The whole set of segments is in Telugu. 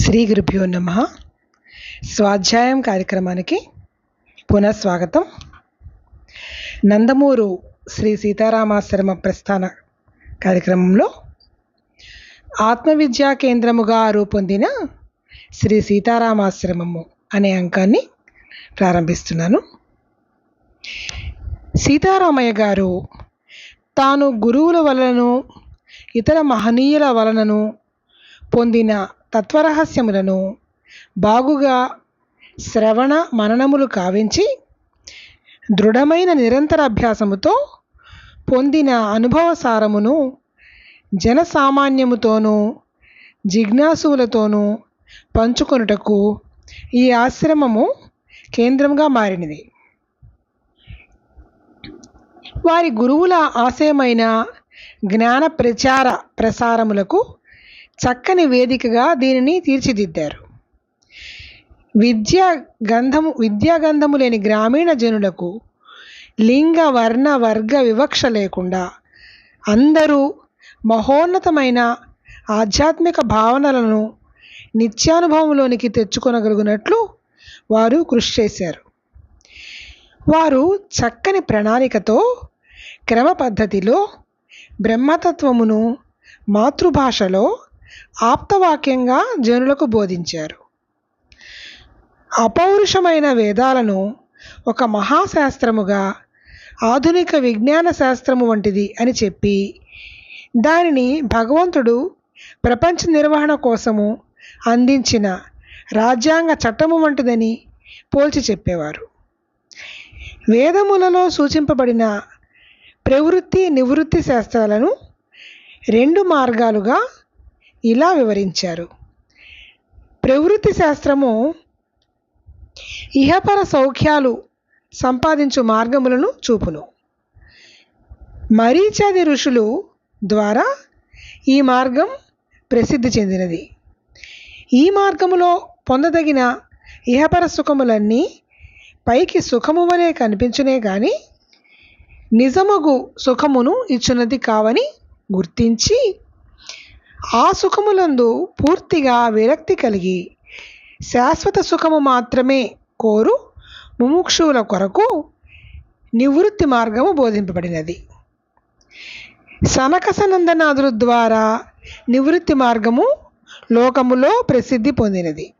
శ్రీ గురుభ్యో నమ. స్వాధ్యాయం కార్యక్రమానికి పునఃస్వాగతం నందమూరు శ్రీ సీతారామాశ్రమ ప్రస్థాన కార్యక్రమంలో ఆత్మవిద్యా కేంద్రముగా రూపొందిన శ్రీ సీతారామాశ్రమము అనే అంకాన్ని ప్రారంభిస్తున్నాను. సీతారామయ్య గారు తాను గురువుల వలనను ఇతర మహనీయుల వలనను పొందిన తత్వరహస్యములను బాగుగా శ్రవణ మననములు కావించి దృఢమైన నిరంతర అభ్యాసముతో పొందిన అనుభవ సారమును జనసామాన్యముతోనూ జిజ్ఞాసువులతోనూ పంచుకొనుటకు ఈ ఆశ్రమము కేంద్రంగా మారినది. వారి గురువుల ఆశయమైన జ్ఞాన ప్రచార ప్రసారములకు చక్కని వేదికగా దీనిని తీర్చిదిద్దారు. విద్యా గంధము విద్యా గంధము లేని గ్రామీణ జనులకు లింగ వర్ణ వర్గ వివక్ష లేకుండా అందరూ మహోన్నతమైన ఆధ్యాత్మిక భావనలను నిత్యానుభవంలోనికి తెచ్చుకొనగలుగునట్లు వారు కృషి చేశారు. వారు చక్కని ప్రణాళికతో క్రమ పద్ధతిలో బ్రహ్మతత్వమును మాతృభాషలో ఆప్తవాక్యంగా జనులకు బోధించారు. అపౌరుషమైన వేదాలను ఒక మహాశాస్త్రముగా ఆధునిక విజ్ఞాన శాస్త్రము వంటిది అని చెప్పి దానిని భగవంతుడు ప్రపంచ నిర్వహణ కోసము అందించిన రాజ్యాంగ చట్టము వంటిదని పోల్చి చెప్పేవారు. వేదములలో సూచింపబడిన ప్రవృత్తి నివృత్తి శాస్త్రాలను రెండు మార్గాలుగా ఇలా వివరించారు. ప్రవృత్తి శాస్త్రము ఇహపర సౌఖ్యాలు సంపాదించు మార్గములను చూపును. మరీచాది ఋషులు ద్వారా ఈ మార్గం ప్రసిద్ధి చెందినది. ఈ మార్గములో పొందదగిన ఇహపర సుఖములన్నీ పైకి సుఖము వలె కనిపించునే కానీ నిజమగు సుఖమును ఇచ్చున్నది కావని గుర్తించి ఆ సుఖములందు పూర్తిగా విరక్తి కలిగి శాశ్వత సుఖము మాత్రమే కోరు ముముక్షువుల కొరకు నివృత్తి మార్గము బోధింపబడినది. సనకసనందనాథుల ద్వారా నివృత్తి మార్గము లోకములో ప్రసిద్ధి పొందినది.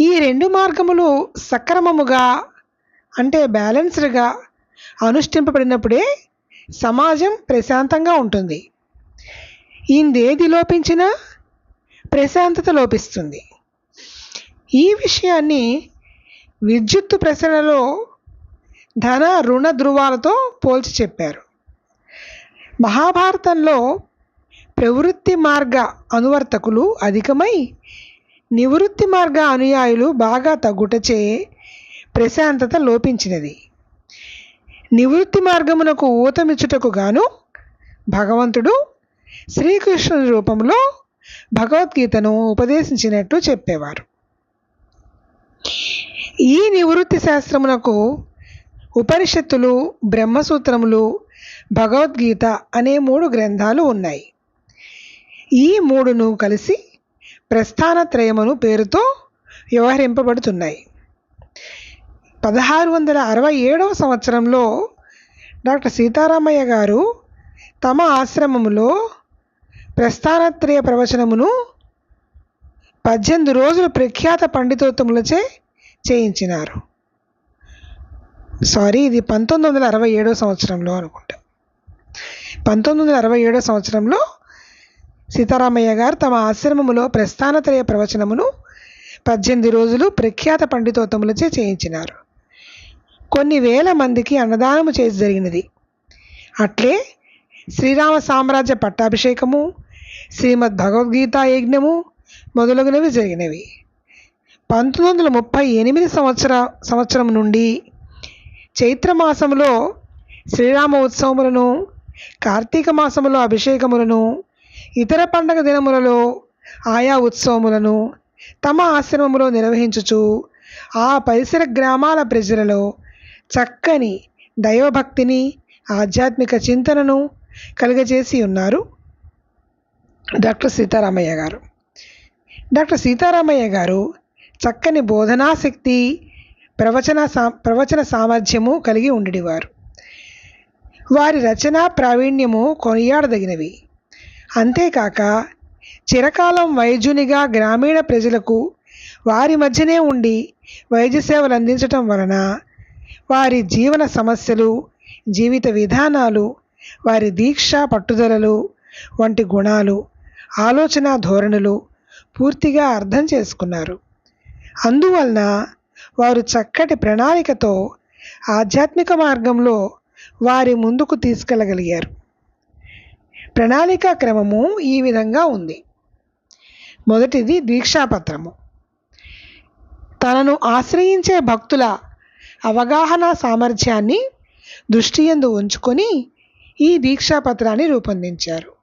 ఈ రెండు మార్గములు సక్రమముగా అంటే బ్యాలెన్స్డ్గా అనుష్ఠింపబడినప్పుడే సమాజం ప్రశాంతంగా ఉంటుంది. ఇందేది లోపించినా ప్రశాంతత లోపిస్తుంది. ఈ విషయాన్ని విద్యుత్తు ప్రసరణలో ధన రుణ ధృవాలతో పోల్చి చెప్పారు. మహాభారతంలో ప్రవృత్తి మార్గ అనువర్తకులు అధికమై నివృత్తి మార్గ అనుయాయులు బాగా తగ్గుటచే ప్రశాంతత లోపించినది. నివృత్తి మార్గమునకు ఊతమిచ్చుటకు గాను భగవంతుడు శ్రీకృష్ణుని రూపంలో భగవద్గీతను ఉపదేశించినట్టు చెప్పేవారు. ఈ నివృత్తి శాస్త్రమునకు ఉపనిషత్తులు బ్రహ్మసూత్రములు భగవద్గీత అనే మూడు గ్రంథాలు ఉన్నాయి. ఈ మూడును కలిసి ప్రస్థానత్రయమును పేరుతో వ్యవహరింపబడుతున్నాయి. పదహారు వందల అరవై ఏడవ సంవత్సరంలో డాక్టర్ సీతారామయ్య గారు తమ ఆశ్రమములో ప్రస్థానత్రయ ప్రవచనమును పద్దెనిమిది రోజులు ప్రఖ్యాత పండితోత్తములచే చేయించినారు. సారీ ఇది పంతొమ్మిది వందల అరవై ఏడో సంవత్సరంలో అనుకుంటా. పంతొమ్మిది వందల అరవై ఏడో సంవత్సరంలో సీతారామయ్య గారు తమ ఆశ్రమములో ప్రస్థానత్రయ ప్రవచనమును పద్దెనిమిది రోజులు ప్రఖ్యాత పండితోత్తములచే చేయించినారు. కొన్ని వేల మందికి అన్నదానము చేసి జరిగినది. అట్లే శ్రీరామ సామ్రాజ్య పట్టాభిషేకము శ్రీమద్ భగవద్గీత యజ్ఞము మొదలగునవి జరిగినవి. పంతొమ్మిది వందల ముప్పై ఎనిమిది సంవత్సర సంవత్సరం నుండి చైత్రమాసములో శ్రీరామ ఉత్సవములను కార్తీక మాసములో అభిషేకములను ఇతర పండగ దినములలో ఆయా ఉత్సవములను తమ ఆశ్రమములో నిర్వహించుచు ఆ పరిసర గ్రామాల ప్రజలలో చక్కని దైవభక్తిని ఆధ్యాత్మిక చింతనను కలుగజేసి ఉన్నారు. డాక్టర్ సీతారామయ్య గారు. డాక్టర్ సీతారామయ్య గారు చక్కని బోధనాశక్తి ప్రవచన సా ప్రవచన సామర్థ్యము కలిగి ఉండేవారు వారి రచన ప్రావీణ్యము కొనియాడదగినవి. అంతేకాక చిరకాలం వైద్యునిగా గ్రామీణ ప్రజలకు వారి మధ్యనే ఉండి వైద్య సేవలు అందించటం వలన వారి జీవన సమస్యలు జీవిత విధానాలు వారి దీక్ష పట్టుదలలు వంటి గుణాలు ఆలోచన ధోరణులు పూర్తిగా అర్థం చేసుకున్నారు. అందువలన వారు చక్కటి ప్రణాళికతో ఆధ్యాత్మిక మార్గంలో వారి ముందుకు తీసుకెళ్ళగలిగారు ప్రణాళిక క్రమము ఈ విధంగా ఉంది. మొదటిది దీక్షాపత్రము. తనను ఆశ్రయించే భక్తుల అవగాహన సామర్థ్యాన్ని దృష్టి ఎందు ఉంచుకొని ఈ దీక్షాపత్రాన్ని రూపొందించారు.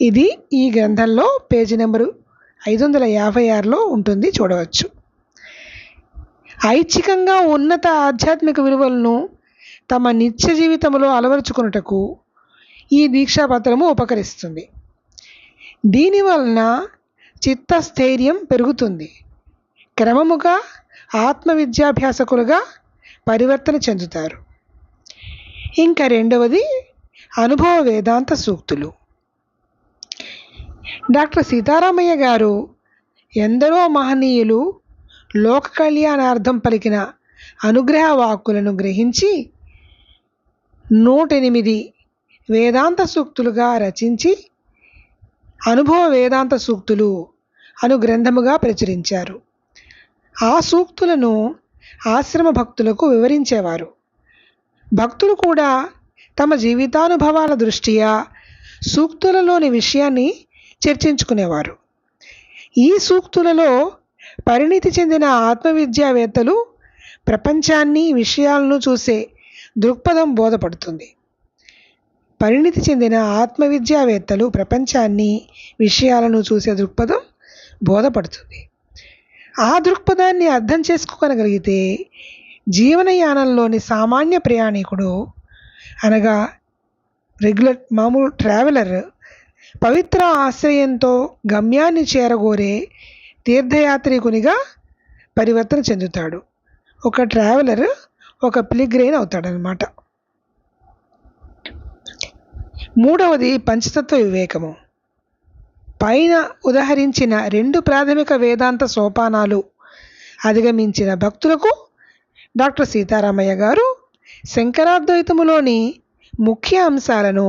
ఇది ఈ గ్రంథంలో పేజీ నెంబరు ఐదు వందల యాభై ఆరులో ఉంటుంది చూడవచ్చు. ఐచ్ఛికంగా ఉన్నత ఆధ్యాత్మిక విలువలను తమ నిత్య జీవితంలో అలవరుచుకున్నటకు ఈ దీక్షాపత్రము ఉపకరిస్తుంది. దీని వలన చిత్తస్థైర్యం పెరుగుతుంది. క్రమముగా ఆత్మ విద్యాభ్యాసకులుగా పరివర్తన చెందుతారు. ఇంకా రెండవది అనుభవ వేదాంత సూక్తులు. డాక్టర్ సీతారామయ్య గారు ఎందరో మహనీయులు లోక కళ్యాణార్థం పలికిన అనుగ్రహ వాక్కులను గ్రహించి నూటెనిమిది వేదాంత సూక్తులుగా రచించి అనుభవ వేదాంత సూక్తులు అను గ్రంథముగా ప్రచురించారు. ఆ సూక్తులను ఆశ్రమ భక్తులకు వివరించేవారు. భక్తులు కూడా తమ జీవితానుభవాల దృష్ట్యా సూక్తులలోని విషయాన్ని చర్చించుకునేవారు. ఈ సూక్తులలో పరిణితి చెందిన ఆత్మవిద్యావేత్తలు ప్రపంచాన్ని విషయాలను చూసే దృక్పథం బోధపడుతుంది. పరిణితి చెందిన ఆత్మవిద్యావేత్తలు ప్రపంచాన్ని విషయాలను చూసే దృక్పథం బోధపడుతుంది. ఆ దృక్పథాన్ని అర్థం చేసుకోగలిగితే జీవనయానంలోని సామాన్య ప్రయాణికుడు అనగా రెగ్యులర్ మామూలు ట్రావెలర్ పవిత్ర ఆశ్రయంతో గమ్యాన్ని చేరగోరే తీర్థయాత్రికునిగా పరివర్తన చెందుతాడు. ఒక ట్రావెలర్ ఒక పిలిగ్రెయిన్ అవుతాడనమాట మూడవది పంచతత్వ వివేకము. పైన ఉదహరించిన రెండు ప్రాథమిక వేదాంత సోపానాలు అధిగమించిన భక్తులకు డాక్టర్ సీతారామయ్య గారు శంకరాద్వైతములోని ముఖ్య అంశాలను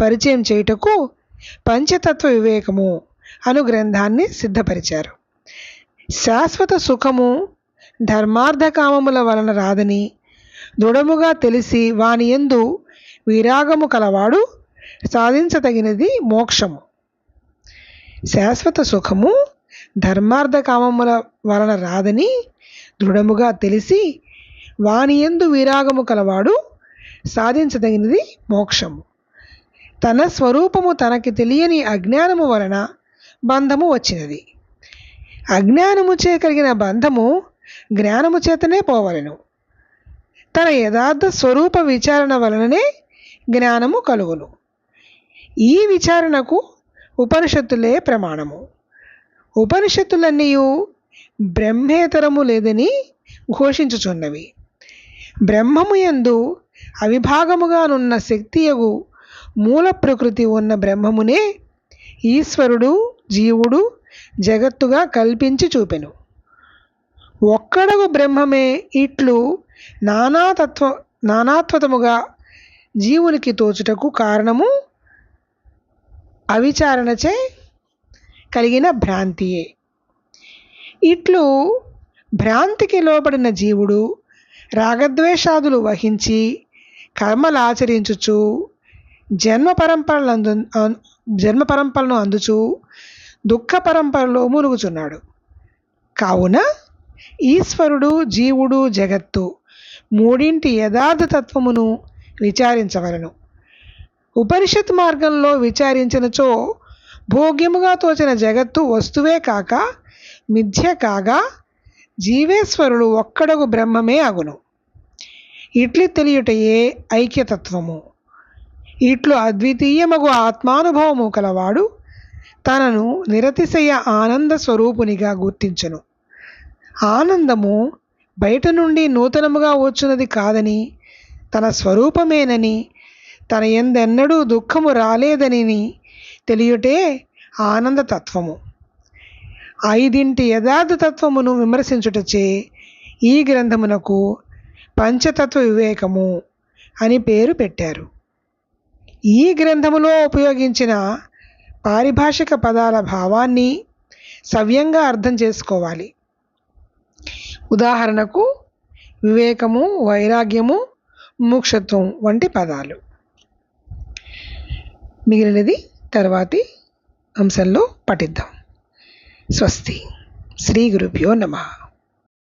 పరిచయం చేయుటకు పంచతత్వ వివేకము అను గ్రంథాన్ని సిద్ధపరిచారు. శాశ్వత సుఖము ధర్మార్థకామముల వలన రాదని దృఢముగా తెలిసి వాని యందు విరాగము కలవాడు సాధించదగినది మోక్షము. శాశ్వత సుఖము ధర్మార్థకామముల వలన రాదని దృఢముగా తెలిసి వాని యందు విరాగము కలవాడు సాధించదగినది మోక్షము. తన స్వరూపము తనకి తెలియని అజ్ఞానము వలన బంధము వచ్చినది. అజ్ఞానముచే కలిగిన బంధము జ్ఞానము చేతనే పోవలెను. తన యథార్థ స్వరూప విచారణ వలననే జ్ఞానము కలుగును. ఈ విచారణకు ఉపనిషత్తులే ప్రమాణము. ఉపనిషత్తులన్నీ బ్రహ్మేతరము లేదని ఘోషించుచున్నవి. బ్రహ్మము యందు అవిభాగముగానున్న శక్తియగు మూల ప్రకృతి ఉన్న బ్రహ్మమునే ఈశ్వరుడు జీవుడు జగత్తుగా కల్పించి చూపెను. ఒక్కడగు బ్రహ్మమే ఇట్లు నానాతత్వ నానాత్వతముగా జీవునికి తోచుటకు కారణము అవిచారణచే కలిగిన భ్రాంతియే. ఇట్లు భ్రాంతికి లోబడిన జీవుడు రాగద్వేషాదులు వహించి కర్మలాచరించుచు జన్మ పరంపరలు అందు జన్మ పరంపరను అందుచు దుఃఖ పరంపరలో మునుగుచున్నాడు. కావున ఈశ్వరుడు జీవుడు జగత్తు మూడింటి యథార్థ తత్వమును విచారించవలను. ఉపనిషత్ మార్గంలో విచారించినచో భోగ్యముగా తోచిన జగత్తు వస్తువే కాక మిథ్య కాగా జీవేశ్వరుడు ఒక్కడగు బ్రహ్మమే అగును. ఇట్లి తెలియుటయే ఐక్యతత్వము. ఇట్లు అద్వితీయమగు ఆత్మానుభవము కలవాడు తనను నిరతిశయ ఆనంద స్వరూపునిగా గుర్తించను. ఆనందము బయట నుండి నూతనముగా వచ్చున్నది కాదని తన స్వరూపమేనని తన ఎందెన్నడూ దుఃఖము రాలేదని తెలియుటే ఆనందతత్వము. ఐదింటి యథార్థతత్వమును విమర్శించుటచే ఈ గ్రంథమునకు పంచతత్వ వివేకము అని పేరు పెట్టారు. ఈ గ్రంథములో ఉపయోగించిన పారిభాషిక పదాల భావాన్ని సవ్యంగా అర్థం చేసుకోవాలి. ఉదాహరణకు వివేకము వైరాగ్యము ముక్షత్వం వంటి పదాలు. మిగిలినది తర్వాతి అంశంలో పఠిద్దాం. స్వస్తి. శ్రీ గురుభ్యో నమః.